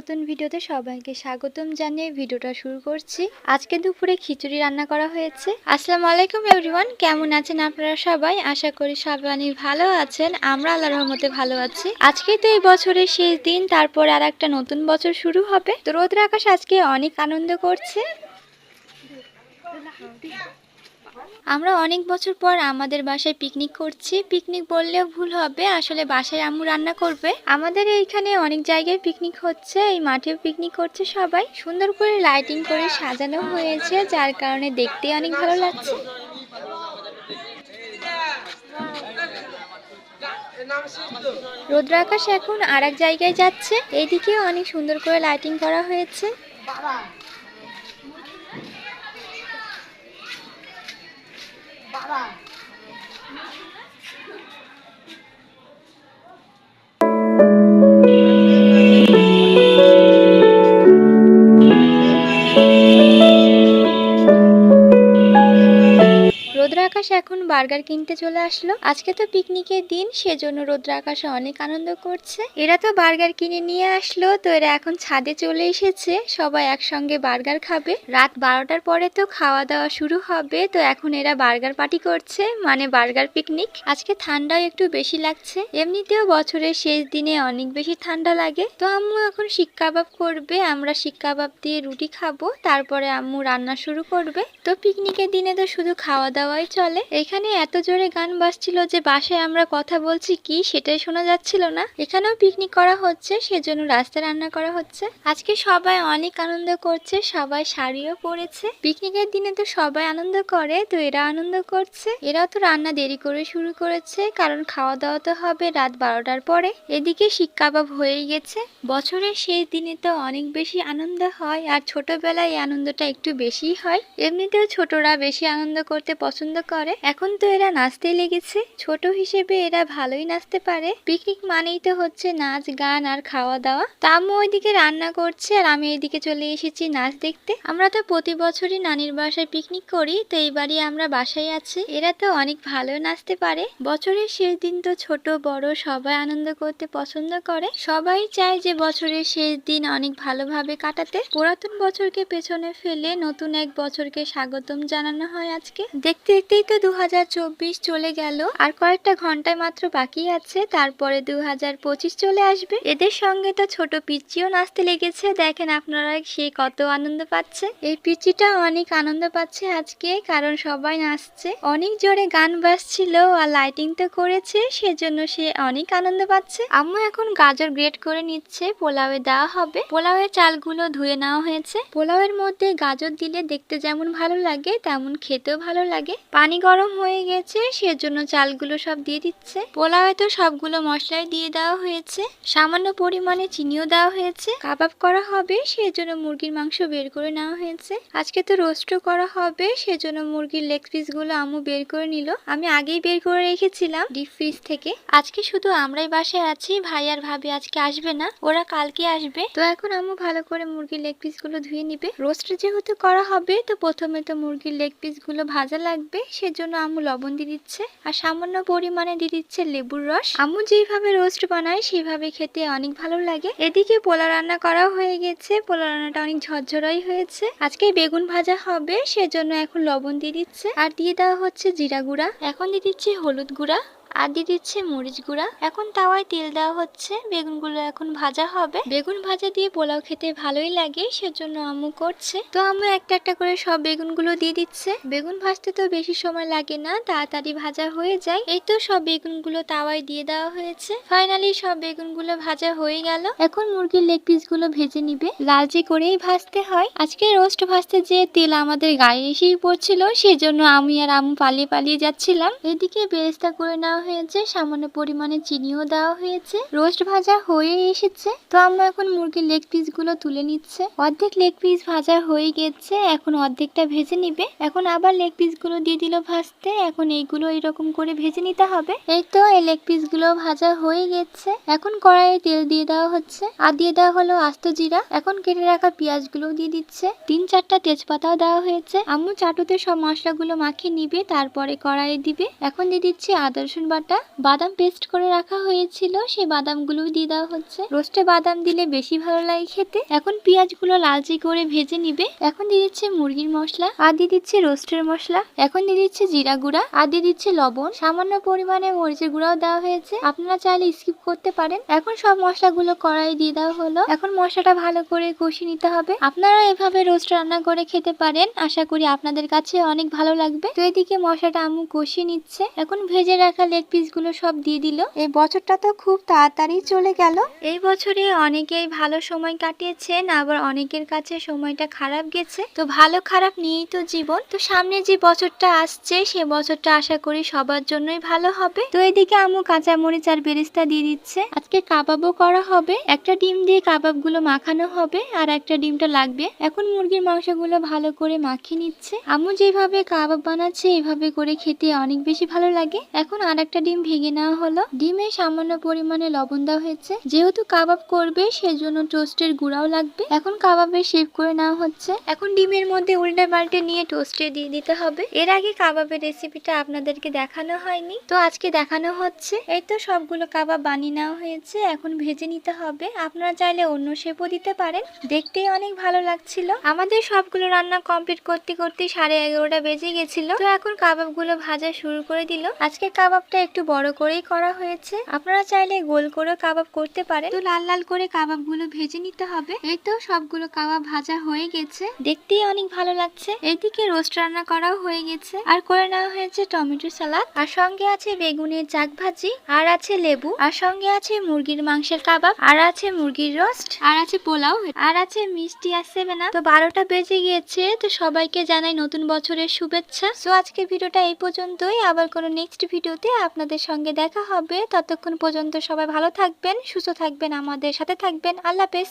নতুন ভিডিওতে সবাইকে স্বাগতম জানিয়ে ভিডিওটা শুরু করছি। আজকে দুপুরে খিচুড়ি রান্না করা হয়েছে। আসসালামু আলাইকুম এভরিওয়ান, কেমন আছেন আপনারা সবাই? আশা করি সবাই ভালো আছেন, আমরা আল্লাহর রহমতে ভালো আছি। আজকে তো এই বছরের শেষ দিন, তারপর আর একটা নতুন বছর শুরু হবে। তো রোদ্র আকাশ আজকে অনেক আনন্দ করছে। আমরা অনেক বছর পর আমাদের বাসায় পিকনিক করছি। পিকনিক বললেও ভুল হবে, আসলে বাসায় আম্মু রান্না করবে। আমাদের এইখানে অনেক জায়গায় পিকনিক হচ্ছে, এই মাঠেও পিকনিক করছে সবাই। সুন্দর করে লাইটিং করে সাজানো হয়েছে, যার কারণে দেখতে অনেক ভালো লাগছে। রৌদ্র আকাশ এখন আর এক জায়গায় যাচ্ছে এইদিকে অনেক সুন্দর করে লাইটিং করা হয়েছে। রৌদ্র আকাশ এখন বার্গার কিনতে চলে আসলো। আজকে তো পিকনিকের দিন, সেজন্য রৌদ্র আকাশে অনেক আনন্দ করছে। এরা তো বার্গার কিনে নিয়ে আসলো, তো এরা এখন ছাদে চলে এসেছে। সবাই একসঙ্গে বার্গার খাবে। রাত বারোটার পরে তো খাওয়া দাওয়া শুরু হবে, তো এখন এরা বার্গার পার্টি করছে মানে বার্গার পিকনিক। আজকে ঠান্ডাও একটু বেশি লাগছে। এমনিতেও বছরের শেষ দিনে অনেক বেশি ঠান্ডা লাগে। তো আম্মু এখন শিক কাবাব করবে, আমরা শিক কাবাব দিয়ে রুটি খাব, তারপরে আম্মু রান্না শুরু করবে। তো পিকনিকের দিনে তো শুধু খাওয়া দাওয়াই চলে। এখানে? এত জোরে গান বাজছিল যে বাসায় আমরা কথা বলছি কি সেটাই শোনা যাচ্ছিল না। এখানেও পিকনিক করা হচ্ছে, সেজন্য রাস্তায় রান্না করা হচ্ছে। আজকে সবাই অনেক আনন্দ করছে, সবাই শাড়িও পরেছে। পিকনিকের দিনে তো সবাই আনন্দ করে, তো এরা আনন্দ করছে। এরাও তো রান্না দেরি করে শুরু করেছে, কারণ খাওয়া দাওয়া তো হবে রাত বারোটার পরে। এদিকে শিক কাবাব হয়ে গেছে। বছরের শেষ দিনে তো অনেক বেশি আনন্দ হয়, আর ছোটবেলায় এই আনন্দটা একটু বেশি হয়। এমনিতেও ছোটরা বেশি আনন্দ করতে পছন্দ করে। এখন তো এরা নাচতে লেগেছে। ছোট হিসেবে এরা ভালোই নাচতে পারে। পিকনিক মানেই তো হচ্ছে নাচ, গান আর খাওয়া দাওয়া। তামু ওইদিকে রান্না করছে আর আমি এইদিকে চলে এসেছি নাচ দেখতে। আমরা তো প্রতি বছরই নানির বাসায় পিকনিক করি, তো এইবারই আমরা বাসায় আছি। এরা তো অনেক ভালো নাচতে পারে। বছরের শেষ দিন তো ছোট, বড়, সবাই আনন্দ করতে পছন্দ করে। সবাই চায় যে বছরের শেষ দিন অনেক ভালোভাবে কাটাতে। পুরাতন বছরকে পেছনে ফেলে নতুন এক বছরকে স্বাগতম জানানো হয় আজকে। দেখতে দেখতেই তো দু হাজার চব্বিশ চলে গেল। আর কয়েকটা ঘন্টায় মাত্র বাকি আছে, তারপরে দু হাজার পঁচিশ চলে আসবে। এদের সঙ্গে তো ছোট পিচিও নাচতে লেগেছে। দেখেন আপনারা সে কত আনন্দ পাচ্ছে। এই পিচিটা অনেক আনন্দ পাচ্ছে আজকে, কারণ সবাই নাচছে। অনেক জোরে গান বাজছিল আর লাইটিং তো করেছে, সেজন্য সে অনেক আনন্দ পাচ্ছে। আম্মু এখন গাজর গ্রেট করে নিচ্ছে, পোলাওয়ে দেওয়া হবে। পোলাওয়ের চালগুলো ধুয়ে নেওয়া হয়েছে। পোলাওয়ের মধ্যে গাজর দিলে দেখতে যেমন ভালো লাগে, তেমন খেতেও ভালো লাগে। পানি গরম হয়ে গেছে, সেজন্য চালগুলো সব দিয়ে দিচ্ছে। পোলাওয়ে তো সবগুলো মশলাই দিয়ে দেওয়া হয়েছে। সামান্য পরিমাণে চিনিও দেওয়া হয়েছে। কাবাব করা হবে, সেজন্য মুরগির মাংস বের করে নেওয়া হয়েছে। আজকে তো রোস্টও করা হবে, সেজন্য মুরগির লেগ পিসগুলো আম্মু বের করে নিল। আমি আগেই বের করে রেখেছিলাম ডিপ ফ্রিজ থেকে। আজকে শুধু আমরাই বাসায় আছি, ভাই আর ভাবি আজকে আসবে না, ওরা কালকে আসবে। তো এখন আমু ভালো করে মুরগির লেগ পিসগুলো ধুয়ে নিবে। রোস্ট যেহেতু করা হবে, তো প্রথমে তো মুরগির লেগ পিসগুলো ভাজা লাগবে সেজন্য আমু লবণ দিয়ে দিচ্ছে আর সামান্য পরিমাণে দিয়ে দিচ্ছে লেবুর রস। আমু যেভাবে রোস্ট বানায়, সেভাবে খেতে অনেক ভালো লাগে। এদিকে পোলা রান্না করা হয়ে গেছে। পোলা রান্নাটা অনেক ঝরঝরাই হয়েছে। আজকে বেগুন ভাজা হবে, সেজন্য এখন লবণ দিয়ে দিচ্ছে। আর দিয়ে দেওয়া হচ্ছে জিরা গুঁড়া। এখন দিয়ে দিচ্ছে হলুদ গুঁড়া। আর দিয়ে দিচ্ছে মরিচ গুঁড়া। এখন তাওয়ায় তেল দেওয়া হচ্ছে। বেগুনগুলো এখন ভাজা হবে। বেগুন ভাজা দিয়ে পোলাও খেতে ভালোই লাগে, সেজন্য আম্মু করছে। তো আম্মু একটা একটা করে সব বেগুনগুলো দিয়ে দিচ্ছে। বেগুন ভাজতে তো বেশি সময় লাগে না, তাড়াতাড়ি ভাজা হয়ে যায়। এই তো সব বেগুনগুলো তাওয়ায় দিয়ে দেওয়া হয়েছে। ফাইনালি সব বেগুনগুলো ভাজা হয়ে গেল। এখন মুরগির লেগ পিসগুলো ভেজে নিবে। লালচে করেই ভাজতে হয়। আজকে রোস্ট ভাজতে যে তেল আমাদের গায়ে এসেই পড়ছিল, সেজন্য আমি আর আম্মু পালিয়ে পালিয়ে যাচ্ছিলাম। এদিকে বেরেস্তা করে নেওয়া হয়েছে, সামান্য পরিমাণে চিনিও দেওয়া হয়েছে। রোস্ট ভাজা হয়ে এসেছে। তো আমরা এখন মুরগির লেগ পিসগুলো তুলে নিচ্ছে। অর্ধেক লেগ পিস ভাজা হয়ে গেছে, এখন অর্ধেকটা ভেজে নিবে। এখন আবার লেগ পিসগুলো দিয়ে দিল ভাজতে, এখন এইগুলো এরকম করে ভেজে নিতে হবে। এই তো, এই লেগ পিসগুলো ভাজা হয়ে গেছে। এখন কড়াইয়ে তেল দিয়ে দেওয়া হচ্ছে। আর দিয়ে দেওয়া হলো আস্ত জিরা। এখন কেটে রাখা পেঁয়াজগুলো দিয়ে দিচ্ছে। তিন চারটা তেজপাতাও দেওয়া হয়েছে। আম্মু চাটুতে সব মশলাগুলো মাখিয়ে নিবে, তারপরে কড়াইয়ে দিবে। এখন দিয়ে দিচ্ছে আদা রসুন বাটা বাদাম পেস্ট করে রাখা হয়েছিল, সেই বাদামগুলো দিয়ে দেওয়া হচ্ছে। রোস্টে বাদাম দিলে বেশি ভালো লাগে খেতে। এখন পেঁয়াজগুলো লালচে করে ভেজে নিবে। এখন দিয়ে দিচ্ছে মুরগির মশলা, আর দিয়ে দিচ্ছে রোস্টের মশলা। এখন দিয়ে দিচ্ছে জিরা গুঁড়া, আর দিয়ে দিচ্ছে লবণ। সামান্য পরিমাণে মরিচের গুঁড়াও দেওয়া হয়েছে। আপনারা চাইলে স্কিপ করতে পারেন। এখন সব মশলাগুলো কড়াই দিয়ে দেওয়া হলো। এখন মশলাটা ভালো করে কষিয়ে নিতে হবে। আপনারা এভাবে রোস্ট রান্না করে খেতে পারেন। আশা করি আপনাদের কাছে অনেক ভালো লাগবে। তো এদিকে মশলাটা আমু কষিয়ে নিচ্ছে। এখন ভেজে রাখা লেগ পিসগুলো সব দিয়ে দিল। এই বছরটা তো খুব তাড়াতাড়ি চলে গেল। এই বছরে অনেকেই ভালো সময় কাটিয়েছেন আবার অনেকের কাছে সময়টা খারাপ গেছে। তো ভালো খারাপ নিয়েই তো জীবন। তো সামনে যে বছরটা আসছে সে বছরটা আশা করি সবার জন্যই ভালো হবে। তো এদিকে আমু কাঁচা মরিচ আর বেরেস্তা দিয়ে দিচ্ছে। আজকে কাবাবও করা হবে। একটা ডিম দিয়ে কাবাবগুলো মাখানো হবে আর একটা ডিমটা লাগবে। এখন মুরগির মাংসগুলো ভালো করে মাখিয়ে নিচ্ছে। আমু যেভাবে কাবাব বানাচ্ছে এইভাবে করে খেতে অনেক বেশি ভালো লাগে। এখন আর একটা ডিম ভেঙে নেওয়া হলো। ডিমে সামান্য পরিমাণে লবণ দেওয়া হয়েছে। যেহেতু কাবাব করবে, সেজন্য টোস্টের গুঁড়াও লাগবে। এখন কাবাবে শেপ করে নেওয়া হচ্ছে। এখন ডিমের মধ্যে উল্টে পাল্টে নিয়ে টোস্টে দিয়ে দিতে হবে। এর আগে কাবাবের রেসিপিটা আপনাদেরকে দেখানো হয়নি। তো আজকে দেখানো হচ্ছে। এই তো সবগুলো কাবাব বানিয়ে নেওয়া হয়েছে। এখন ভেজে নিতে হবে। আপনারা চাইলে অন্য শেপও দিতে পারেন। দেখতেই অনেক ভালো লাগছিল। আমাদের সবগুলো রান্না কমপ্লিট করতে করতে সাড়ে এগারোটা বেজে গেছিল। তো এখন কাবাবগুলো ভাজা শুরু করে দিল। আজকে কাবাবটা একটু বড় করেই করা হয়েছে। আপনারা চাইলে গোল করে কাবাব করতে পারে তো লাল লাল করে কাবাবগুলো ভেজে নিতে হবে। এই তো সবগুলো কাবাব ভাজা হয়ে গেছে। দেখতেই অনেক ভালো লাগছে। এইদিকে রোস্ট রান্না করাও হয়ে গেছে। আর করে নেওয়া হয়েছে টমেটো সালাদ। আর সঙ্গে আছে বেগুনের চাক ভাজি আর আছে লেবু আর সঙ্গে আছে মুরগির মাংসের কাবাব আর আছে মুরগির রোস্ট আর আছে পোলাও। আর আছে মিষ্টি আসছে না। তো বারোটা বেজে গিয়েছে তো সবাইকে জানাই নতুন বছরের শুভেচ্ছা। সো আজকে ভিডিওটা এই পর্যন্তই। আবার কোনো নেক্সট ভিডিওতে আপনাদের সঙ্গে দেখা হবে। ততক্ষণ পর্যন্ত সবাই ভালো থাকবেন, সুস্থ থাকবেন, আমাদের সাথে থাকবেন। আল্লাহ হাফেজ।